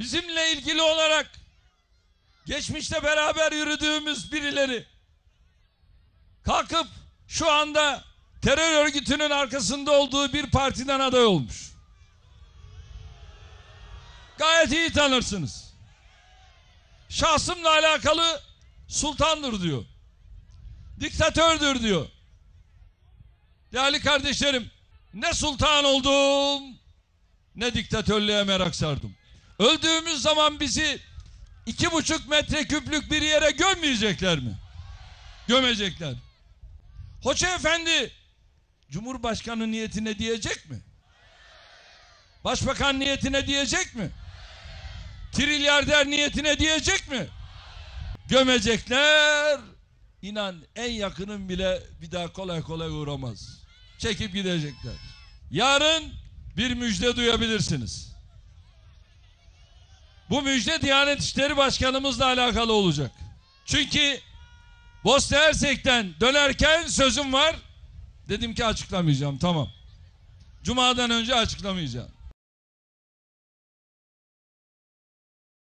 bizimle ilgili olarak geçmişte beraber yürüdüğümüz birileri kalkıp şu anda terör örgütünün arkasında olduğu bir partiden aday olmuş. Gayet iyi tanırsınız. Şahsımla alakalı sultandır diyor. Diktatördür diyor. Değerli kardeşlerim, ne sultan oldum, ne diktatörlüğe merak sardım. Öldüğümüz zaman bizi iki buçuk metre küplük bir yere gömmeyecekler mi? Gömecekler. Hoca efendi, Cumhurbaşkanı niyetine diyecek mi? Başbakan niyetine diyecek mi? Trilyarder niyetine diyecek mi? Gömecekler. İnan en yakının bile bir daha kolay kolay uğramaz. Çekip gidecekler. Yarın bir müjde duyabilirsiniz. Bu müjde Diyanet İşleri Başkanımızla alakalı olacak. Çünkü Bosna Hersek'ten dönerken sözüm var. Dedim ki açıklamayacağım tamam. Cuma'dan önce açıklamayacağım.